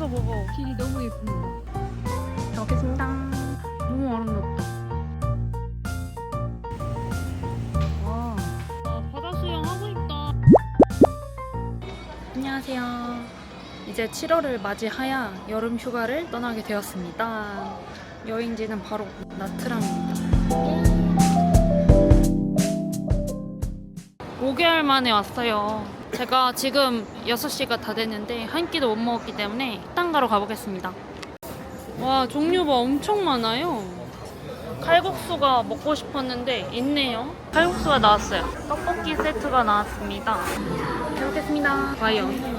하면서 먹어. 길이 너무 예쁩니다. 잘 먹겠습니다. 너무 아름답다. 와. 아, 바다 수영 하고 있다. 안녕하세요. 이제 7월을 맞이하여 여름 휴가를 떠나게 되었습니다. 여행지는 바로 나트랑입니다. 5개월 만에 왔어요. 제가 지금 6시가 다 됐는데 한 끼도 못 먹었기 때문에 식당 가러 가보겠습니다. 와 종류가 엄청 많아요. 칼국수가 먹고 싶었는데 있네요. 칼국수가 나왔어요. 떡볶이 세트가 나왔습니다. 잘 먹겠습니다. 과연.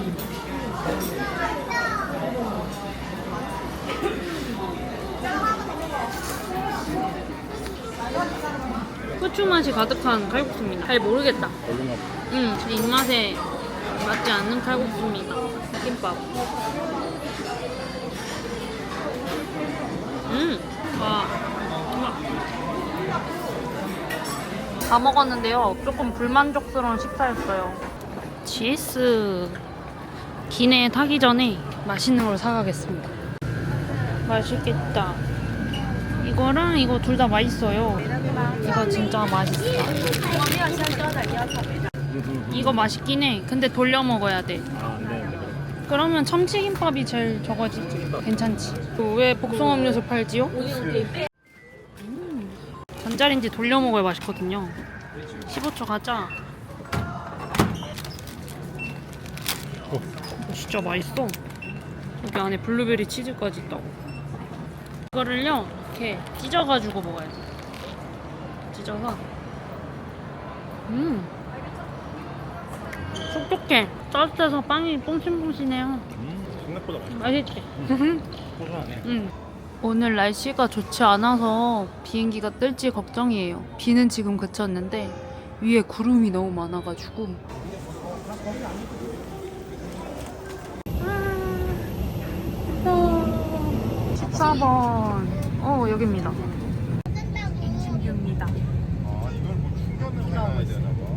후추 맛이 가득한 칼국수입니다. 잘 모르겠다. 응, 제 입맛에 맞지 않는 칼국수입니다. 김밥. 음, 와. 다 먹었는데요. 조금 불만족스러운 식사였어요. GS 기내 타기 전에 맛있는 걸 사가겠습니다. 맛있겠다. 이거랑 이거 둘 다 맛있어요. 이거 진짜 맛있어. 이거 맛있긴 해. 근데 돌려 먹어야 돼. 아, 네. 그러면 참치김밥이 제일 저거지. 괜찮지. 그왜 복숭아 음료수 팔지요? 음, 전자레인지 돌려 먹어야 맛있거든요. 15초 가자. 어, 진짜 맛있어. 여기 안에 블루베리 치즈까지 있다고. 이거를요, 이렇게 찢어가지고 먹어야 돼. 찢어서. 음. 촉촉해. 따뜻해서 빵이 뽕신뽕신해요. 음, 생각보다 맛있어. 맛있지? 고소하네. 응. 오늘 날씨가 좋지 않아서 비행기가 뜰지 걱정이에요. 비는 지금 그쳤는데 위에 구름이 너무 많아가지고. 아, 14번. 어, 여기입니다. 아, 이걸 뭐 충전을 해야 되나 봐.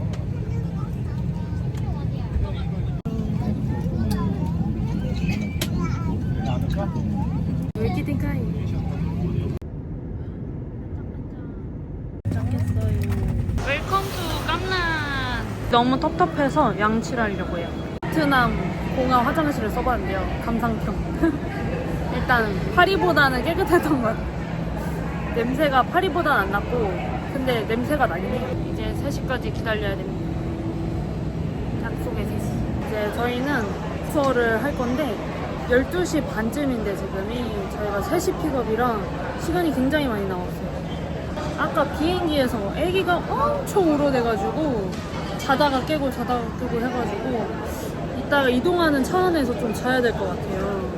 않을까? 웰컴 투 깜란 너무 텁텁해서 양치하려고 해요. 베트남 공화 화장실을 써봤는데요. 감상평. 일단 파리보다는 깨끗했던 것 같아요. 냄새가 파리보다는 안 났고 근데 냄새가 나긴 해요. 이제 3시까지 기다려야 됩니다. 약속의 3시. 이제 저희는 투어를 할 건데 12시 반쯤인데 지금이 저희가 3시 픽업이라 시간이 굉장히 많이 나왔어요. 아까 비행기에서 아기가 엄청 울어대가지고 자다가 깨고 자다가 깨고 해가지고 이따가 이동하는 차 안에서 좀 자야 될 것 같아요.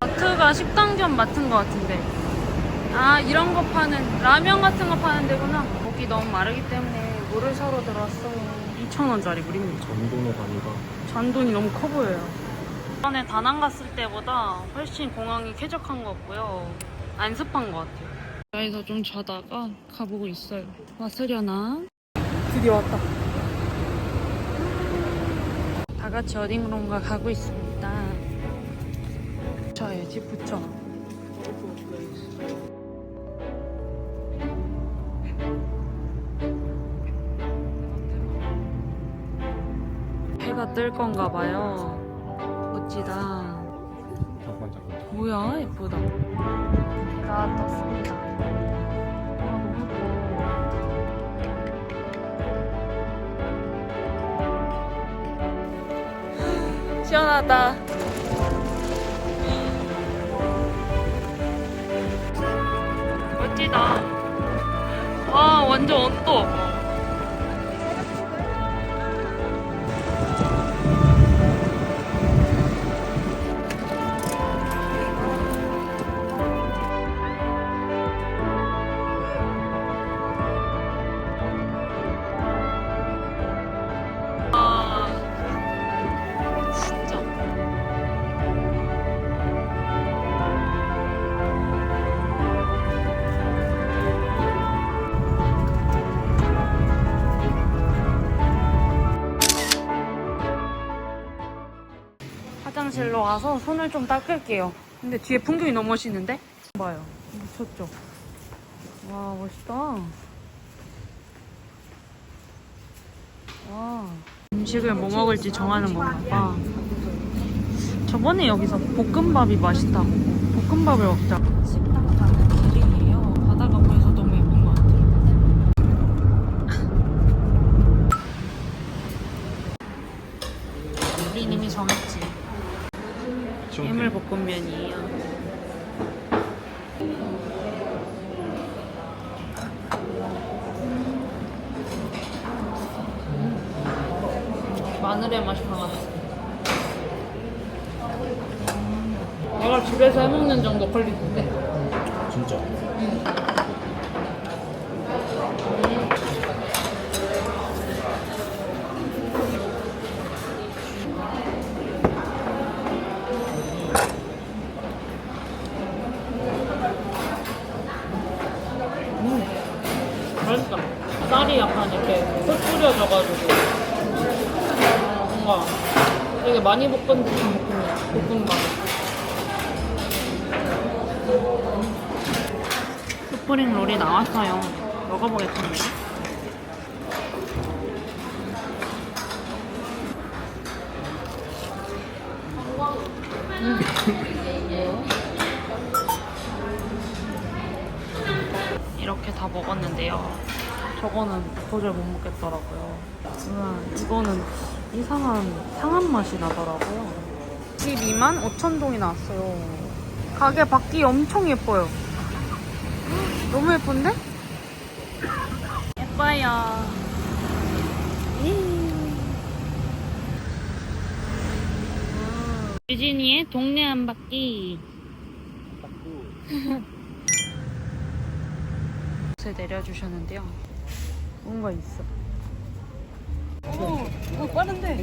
마트가 식당 겸 마트인 것 같은데. 아 이런 거 파는 라면 같은 거 파는 데구나. 목이 너무 마르기 때문에 물을 사러 들어왔어요. 2,000원짜리 물입니다. 전도노 단위가 잔돈이 너무 커 보여요. 전에 다낭 갔을 때보다 훨씬 공항이 쾌적한 것 같고요. 안 습한 것 같아요. 여기서 좀 자다가 가보고 있어요. 왔으려나? 드디어 왔다 다 같이 어딘가 가고 있습니다. 붙여야지 붙여. 해가 뜰 건가 봐요. 멋지다. 뭐야 예쁘다. 해가 떴습니다 시원하다. 멋지다. 와 완전 언덕 가서 손을 좀 닦을게요. 근데 뒤에 풍경이 너무 멋있는데? 봐요. 미쳤죠? 와, 멋있다. 와. 음식을 뭐 먹을지 정하는 건가 봐. 저번에 여기서 볶음밥이 맛있다고. 볶음밥을 먹자. 식당 가는 길이에요. 바다가 보여서 너무 예쁜 것 같아요. 우린 이미 정했지. 해물 볶음면이에요. 마늘의 맛이 강하네. 내가 집에서 해먹는 정도 퀄리티인데. 진짜. 맛있다. 쌀이 약간 이렇게 풀 뿌려져가지고 뭔가 되게 많이 볶은 듯한 볶음이야. 볶음밥. 스프링 롤이 나왔어요. 먹어보겠습니다. 이렇게 다 먹었는데요. 저거는 도저히 못 먹겠더라고요. 우와, 이거는 이상한 상한 맛이 나더라고요. 12만 5천 동이 나왔어요. 가게 밖이 엄청 예뻐요. 헉, 너무 예쁜데? 예뻐요. 유진이의 동네 한 바퀴. 곳에 내려주셨는데요. 뭔가 있어. 오, 오 빠른데.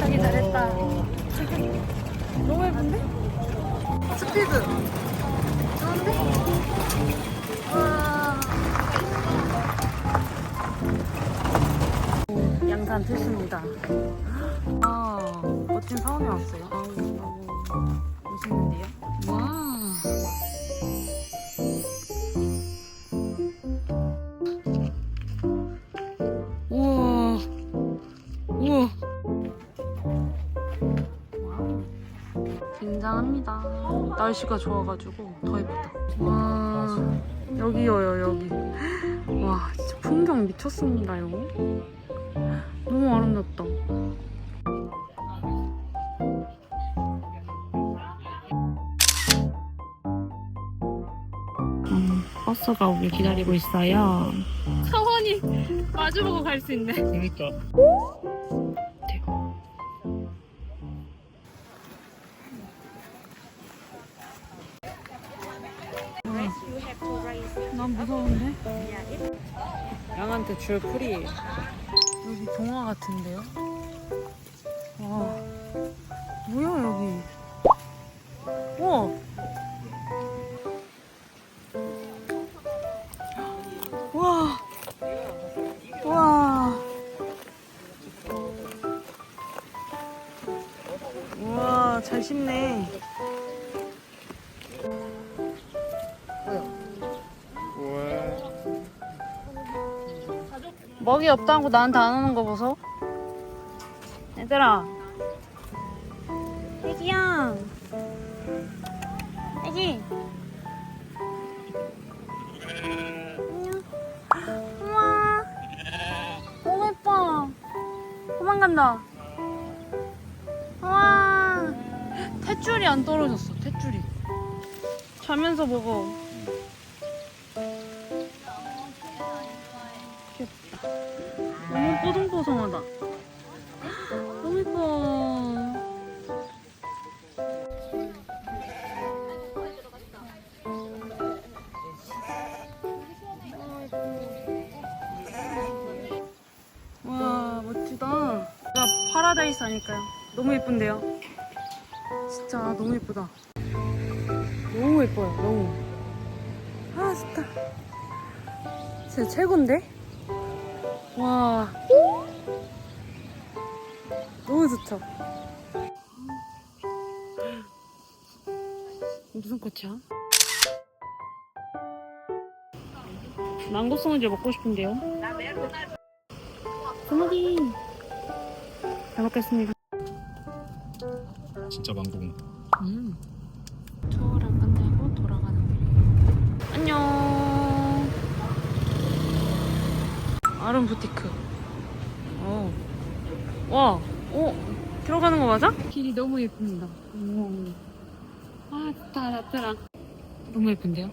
타기 잘했다. 너무 예쁜데? 스피드. 좋은데? 와. 오, 양산 필수입니다. 아, 멋진 사원에 왔어요. 아, 너무 멋있는데요? 와. 날씨가 좋아가지고 더 예쁘다. 와. 여기요, 여기. 와, 진짜 풍경 미쳤습니다요. 너무 아름답다. 음, 버스가 오길 기다리고 있어요. 차원이 마주보고 갈 수 있네. 그러니까. 줄 풀이 여기 동화 같은데요? 와 뭐야 여기? 우와! 와! 와. 우와 잘 씹네 먹이 없다고 나한테 안 오는 거 보소? 얘들아. 애기야. 애기. 안녕. 우와. 너무 예뻐. 도망간다. 우와. 탯줄이 안 떨어졌어, 탯줄이. 자면서 먹어. 너무 뽀송뽀송하다. 너무 예뻐. 와 멋지다. 나 파라다이스 하니까요. 너무 예쁜데요. 진짜 너무 예쁘다. 너무 예뻐요. 너무. 아 좋다. 진짜 최고인데? 와. 너무 좋죠? 무슨 꽃이야? 망고 스무디 먹고 싶은데요? 스무디 잘 먹겠습니다 진짜 망고공. 음. 투어를 끝내고 돌아가는 길이에요. 안녕. 아름 부티크. 어. 와, 어, 들어가는 거 맞아? 길이 너무 예쁩니다. 오. 아, 좋다, 나트랑. 너무 예쁜데요?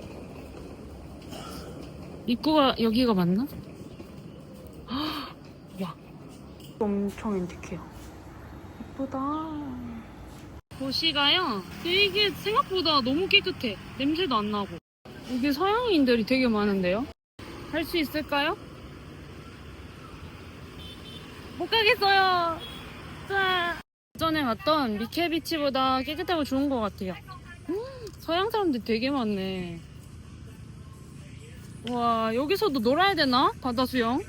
입구가 여기가 맞나? 헉, 와. 엄청 앤틱해요. 예쁘다. 도시가요 되게 생각보다 너무 깨끗해 냄새도 안 나고 여기 서양인들이 되게 많은데요 할 수 있을까요? 못 가겠어요. 자. 전에 갔던 미케비치보다 깨끗하고 좋은 것 같아요. 음, 서양 사람들 되게 많네. 와 여기서도 놀아야 되나? 바다 수영?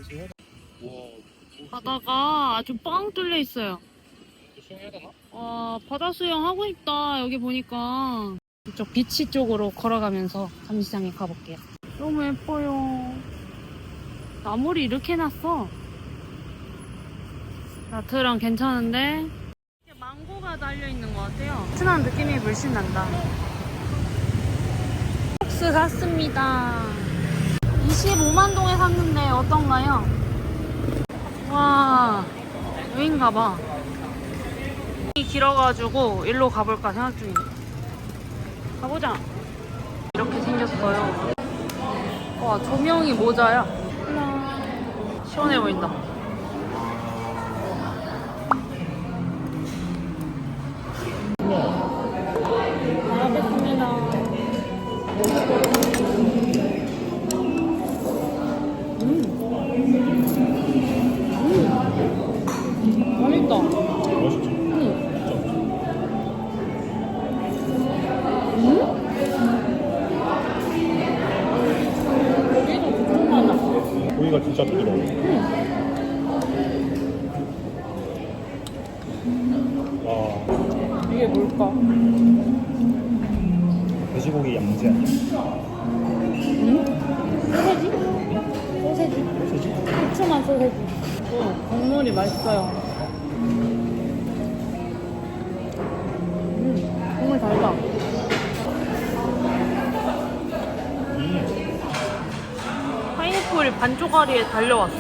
바다가 아주 뻥 뚫려 있어요? 와 바다 수영 하고 싶다 여기 보니까. 이쪽 비치 쪽으로 걸어가면서 감시장에 가볼게요. 너무 예뻐요. 나무를 이렇게 해놨어 나트랑 괜찮은데 이렇게 망고가 달려있는 것 같아요 친한 느낌이 물씬 난다 폭스 샀습니다 25만 동에 샀는데 어떤가요? 와 여긴가 봐 길어가지고 일로 가볼까 생각 중이에요. 가보자. 이렇게 생겼어요. 와 조명이 모자야. 시원해 보인다. 국물이 맛있어요. 음, 국물 달다. 음, 파인애플이 반쪽아리에 달려왔어.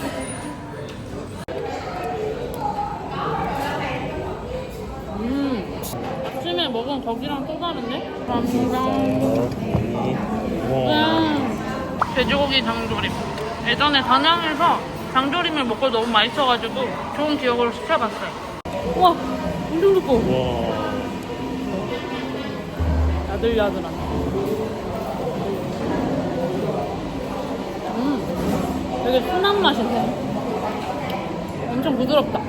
음, 아침에 먹은 거기랑 또 다른데? 감사합니다. 와, 음, 돼지고기 장조림. 예전에 단양에서 장조림을 먹고 너무 맛있어가지고 좋은 기억으로 시켜봤어요. 우와, 엄청 두꺼워. 와, 야들야들한. 음, 되게 순한 맛인데. 엄청 부드럽다.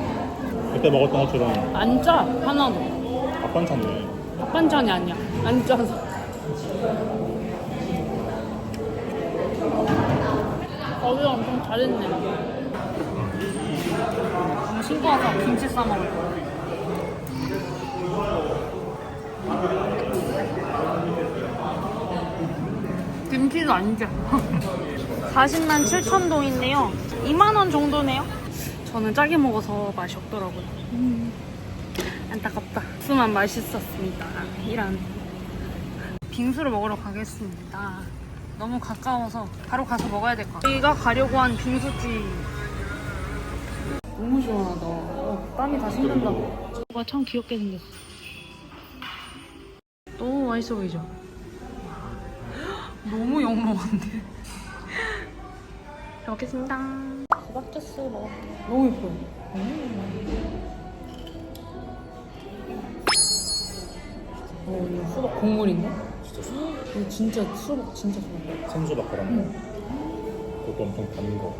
그때 먹었던 것처럼 안 짜, 하나도. 밥반찬네. 밥 반찬이 아니야. 안 짜서. 거기가 엄청 잘했네. 너무 신고 와서 김치 싸 먹을 거야. 김치도 아니죠. 40만 7천 동인데요. 2만 원 정도네요. 저는 짜게 먹어서 맛이 없더라고요. 안타깝다. 수만 맛있었습니다. 이런. 빙수를 먹으러 가겠습니다. 너무 가까워서 바로 가서 먹어야 될 것 같아요. 저희가 가려고 한 빙수집. 너무 시원하다. 어, 땀이 다 식는다. 오가 참 귀엽게 생겼어. 너무 맛있어 보이죠? 너무 영롱한데. 잘 먹겠습니다. 수박 주스 먹을게요. 너무 예뻐요. 어, 이거 수박 국물인가? 진짜 수- 이거 진짜 수박 진짜 좋아. 생수박 그런 거. 그것도 엄청 단 거.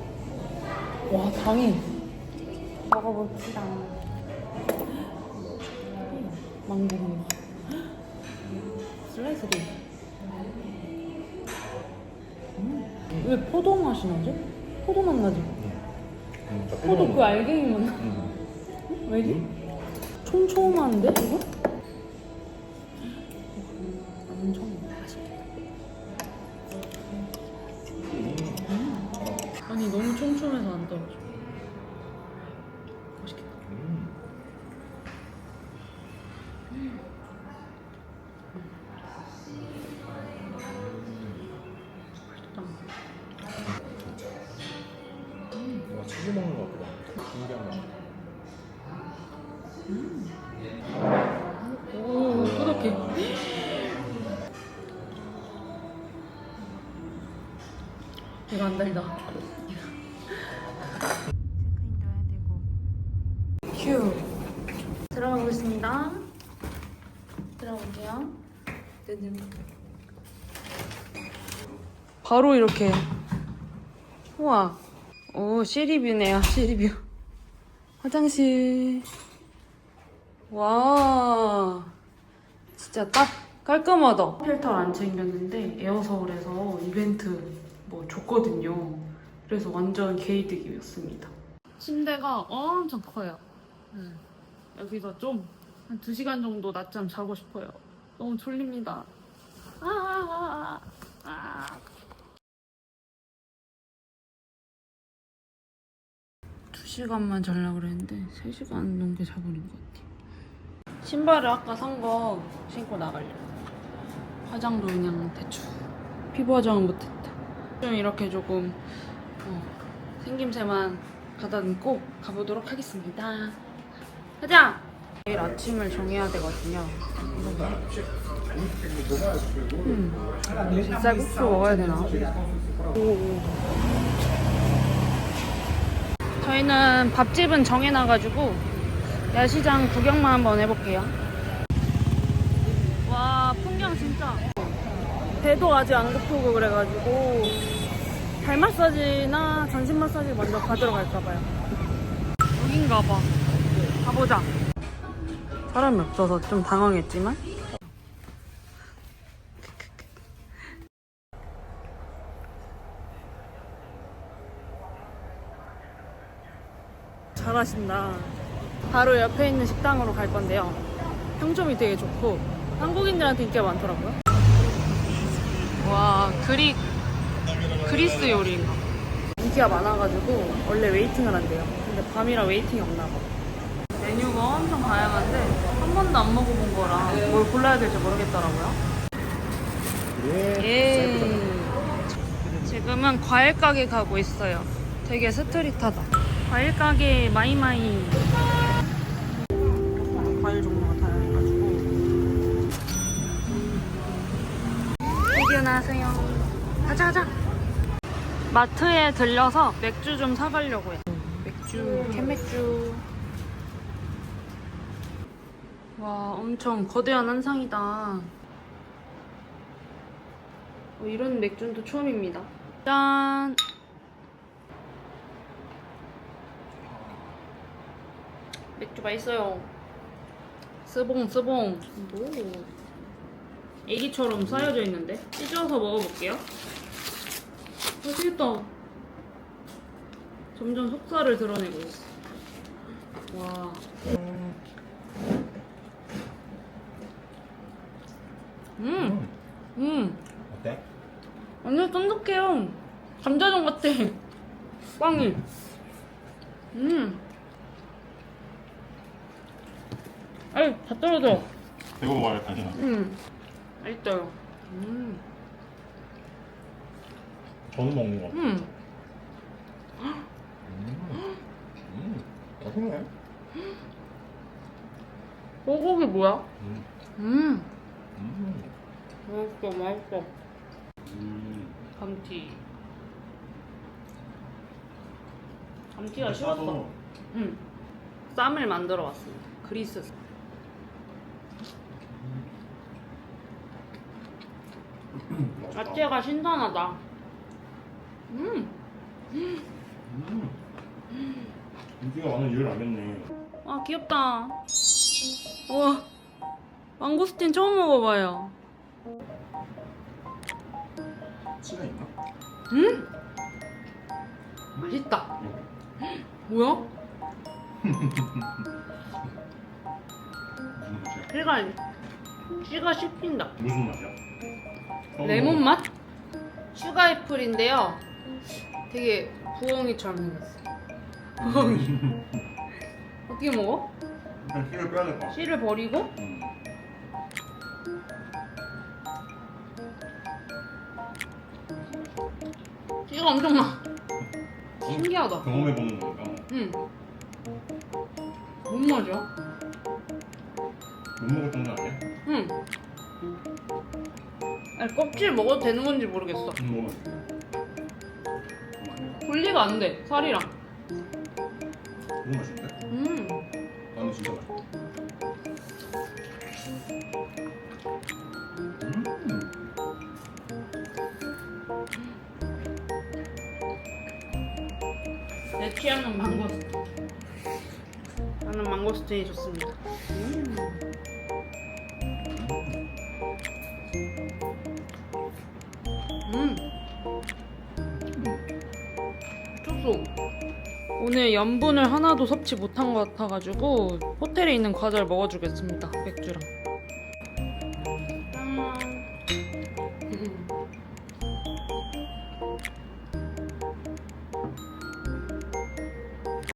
와 당이. 먹어봅시다. 망고. 슬라이스리. 음. 왜 포도 맛이 나지? 포도 맛 나지? 음, 진짜 포도 그 알갱이 맛 나. 음. 왜지? 음? 촘촘한데 이거? 치즈 먹는 것 같다. 신기한 거. 오, 그렇게. 이거 안 달다. 체크인 넣어야 되고. 휴. 들어가 보겠습니다. 들어볼게요. 바로 이렇게. 우와. 오, 시리뷰네요, 시리뷰. 화장실. 와 진짜 딱 깔끔하다 필터 안 챙겼는데 에어서울에서 이벤트 뭐 줬거든요 그래서 완전 개이득이었습니다 침대가 엄청 커요 네. 여기서 좀 한 2시간 정도 낮잠 자고 싶어요 너무 졸립니다 아, 아, 아, 아. 2시간만 자려고 그랬는데 3시간 넘게 자버린 것 같아요 신발을 아까 산 거 신고 나가려고. 화장도 그냥 대충. 피부 화장은 못했다. 좀 이렇게 조금 어, 생김새만 가다듬고 가보도록 하겠습니다. 가자! 내일 아침을 정해야 되거든요. 음, 쌀국수 먹어야 되나? 오. 저희는 밥집은 정해놔가지고 야시장 구경만 한번 해볼게요. 와 풍경 진짜 배도 아직 안 고프고 그래가지고 발 마사지나 전신 마사지 먼저 받으러 갈까봐요. 여긴가봐. 가보자. 사람이 없어서 좀 당황했지만 잘하신다. 바로 옆에 있는 식당으로 갈 건데요. 평점이 되게 좋고 한국인들한테 인기가 많더라고요. 와 그리 그리스 요리인가? 인기가 많아가지고 원래 웨이팅을 한대요. 근데 밤이라 웨이팅이 없나 봐. 메뉴가 엄청 다양한데 한 번도 안 먹어본 거라 뭘 골라야 될지 모르겠더라고요. 예. 지금은 과일 가게 가고 있어요. 되게 스트릿하다. 과일 가게 마이마이. 과일 종류가 다양해가지고. 해변하세요. 가자 가자. 마트에 들려서 맥주 좀 사가려고요. 맥주, 캔맥주. 와, 엄청 거대한 한상이다. 어, 이런 맥주는 또 처음입니다. 짠! 맥주 맛있어요. 스봉, 스봉. 뭐. 애기처럼 쌓여져 있는데? 찢어서 먹어볼게요. 맛있겠다. 점점 속살을 드러내고 있어. 와. 음! 음! 어때? 완전 쫀득해요. 감자전 같아. 빵이. 음. 아이, 다 떨어져. 이거 먹어야 다시 음. 맛있어요. 음. 저는 먹는 거 같아. 음. 음, 맛있네. 소고기 뭐야? 음, 음. 음, 맛있어, 맛있어. 음. 감튀. 감튀가 싫었어. 응. 쌈을 만들어 왔습니다. 그리스. 쌈. 야채가 신선하다. 음. 음. 인기가 많은 이유를 알겠네. 아 귀엽다. 우와. 망고스틴 처음 먹어봐요. 치가 있나? 음? 맛있다. 뭐야? 무슨 맛이야? 씨가 씨가 씹힌다. 무슨 맛이야? 처음 레몬 맛? 슈가 애플인데요. 되게 부엉이처럼 생겼어. 부엉이. 어떻게 먹어? 일단 씨를 빼야 될것 같아. 씨를 버리고 음. 씨가 엄청 많아. 신기하다. 경험해보는 거니까 응. 뭔 맛이야? 못 먹을 정도 아니야? 응. 아니, 껍질 먹어도 되는 건지 모르겠어. 음, 먹으면 돼. 그만. 분리가 안 돼, 살이랑. 너무 맛있는데? 음. 나는 진짜 맛있어. 음. 내 취향은 망고스틴. 나는 망고스틴이 좋습니다. 음. 음. 오늘 염분을 하나도 섭취 못한 것 같아가지고 호텔에 있는 과자를 먹어주겠습니다. 맥주랑. 짠.